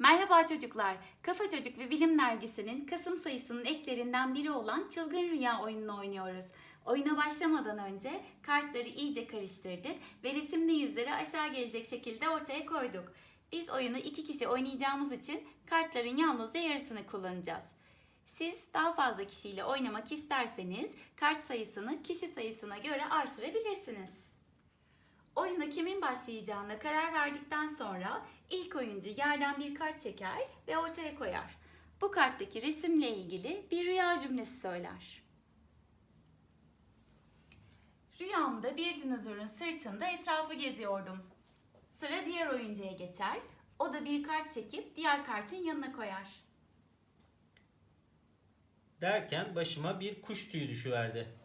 Merhaba çocuklar. Kafa Çocuk ve Bilim Dergisi'nin Kasım sayısının eklerinden biri olan Çılgın Rüya oyununu oynuyoruz. Oyuna başlamadan önce kartları iyice karıştırdık ve resimli yüzleri aşağı gelecek şekilde ortaya koyduk. Biz oyunu iki kişi oynayacağımız için kartların yalnızca yarısını kullanacağız. Siz daha fazla kişiyle oynamak isterseniz kart sayısını kişi sayısına göre artırabilirsiniz. Oyuna kimin başlayacağına karar verdikten sonra ilk oyuncu yerden bir kart çeker ve ortaya koyar. Bu karttaki resimle ilgili bir rüya cümlesi söyler. Rüyamda bir dinozorun sırtında etrafı geziyordum. Sıra diğer oyuncuya geçer. O da bir kart çekip diğer kartın yanına koyar. Derken başıma bir kuş tüyü düşüverdi.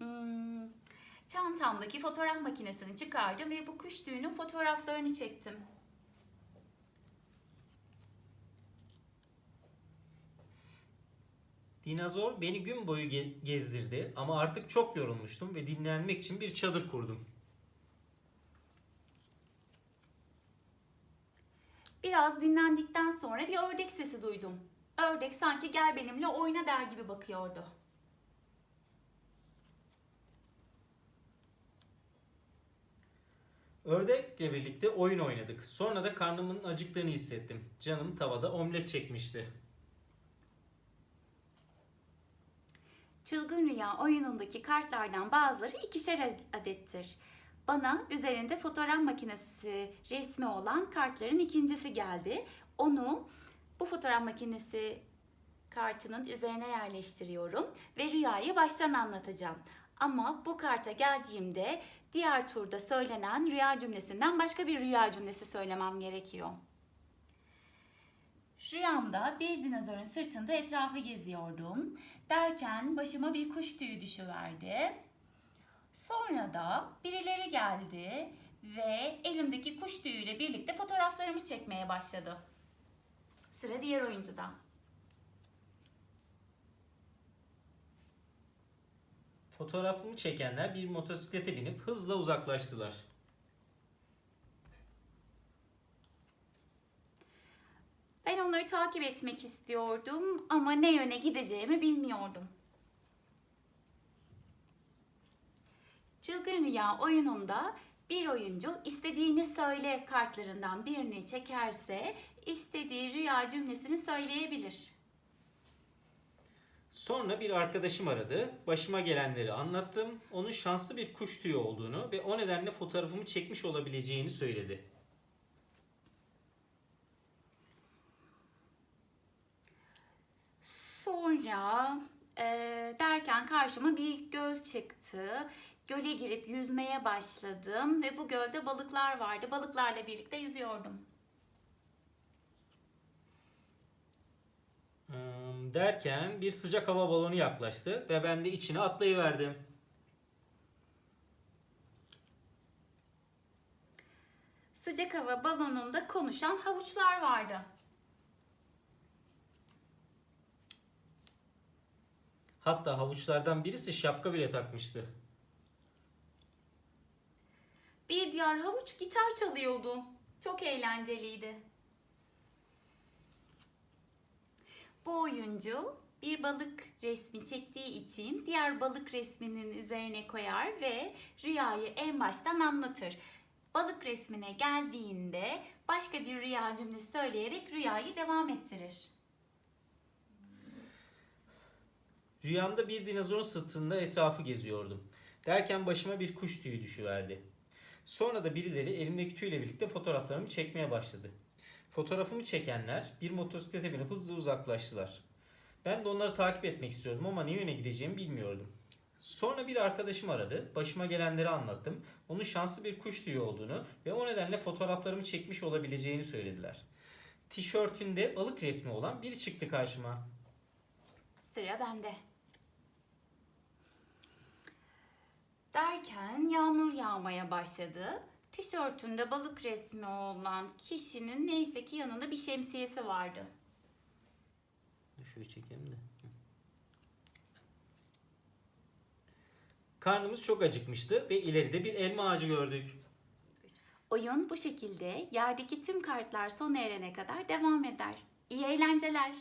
Hmm, çantamdaki fotoğraf makinesini çıkardım ve bu kuş tüyünün fotoğraflarını çektim. Dinozor beni gün boyu ge- gezdirdi ama artık çok yorulmuştum ve dinlenmek için bir çadır kurdum. Biraz dinlendikten sonra bir ördek sesi duydum. Ördek sanki gel benimle oyna der gibi bakıyordu. Ördekle birlikte oyun oynadık. Sonra da karnımın acıktığını hissettim. Canım tavada omlet çekmişti. Çılgın Rüya oyunundaki kartlardan bazıları ikişer adettir. Bana üzerinde fotoğraf makinesi resmi olan kartların ikincisi geldi. Onu bu fotoğraf makinesi kartının üzerine yerleştiriyorum ve rüyayı baştan anlatacağım. Ama bu karta geldiğimde diğer turda söylenen rüya cümlesinden başka bir rüya cümlesi söylemem gerekiyor. Rüyamda bir dinozorun sırtında etrafı geziyordum. Derken başıma bir kuş tüyü düşüverdi. Sonra da birileri geldi ve elimdeki kuş tüyüyle birlikte fotoğraflarımı çekmeye başladı. Sıra diğer oyuncuda. Fotoğrafımı çekenler bir motosiklete binip hızla uzaklaştılar. Ben onları takip etmek istiyordum ama ne yöne gideceğimi bilmiyordum. Çılgın Rüya oyununda bir oyuncu istediğini söyle kartlarından birini çekerse istediği rüya cümlesini söyleyebilir. Sonra bir arkadaşım aradı. Başıma gelenleri anlattım. Onun şanslı bir kuş tüyü olduğunu ve o nedenle fotoğrafımı çekmiş olabileceğini söyledi. Sonra e, derken karşıma bir göl çıktı. Göle girip yüzmeye başladım ve bu gölde balıklar vardı. Balıklarla birlikte yüzüyordum. Hmm, Derken bir sıcak hava balonu yaklaştı ve ben de içine atlayıverdim. Sıcak hava balonunda konuşan havuçlar vardı. Hatta havuçlardan birisi şapka bile takmıştı. Bir diğer havuç gitar çalıyordu. Çok eğlenceliydi. Bu oyuncu bir balık resmi çektiği için diğer balık resminin üzerine koyar ve rüyayı en baştan anlatır. Balık resmine geldiğinde başka bir rüya cümlesi söyleyerek rüyayı devam ettirir. Rüyamda bir dinozorun sırtında etrafı geziyordum. Derken başıma bir kuş tüyü düşüverdi. Sonra da birileri elimdeki tüyle birlikte fotoğraflarımı çekmeye başladı. Fotoğrafımı çekenler bir motosiklete binip hızlı uzaklaştılar. Ben de onları takip etmek istiyordum ama ne yöne gideceğimi bilmiyordum. Sonra bir arkadaşım aradı. Başıma gelenleri anlattım. Onun şanslı bir kuş tüyü olduğunu ve o nedenle fotoğraflarımı çekmiş olabileceğini söylediler. Tişörtünde balık resmi olan biri çıktı karşıma. Sıra bende. Derken yağmur yağmaya başladı. Tişörtünde balık resmi olan kişinin neyse ki yanında bir şemsiyesi vardı. Şöyle çekelim de. Karnımız çok acıkmıştı ve ileride bir elma ağacı gördük. Oyun bu şekilde yerdeki tüm kartlar sona erene kadar devam eder. İyi eğlenceler.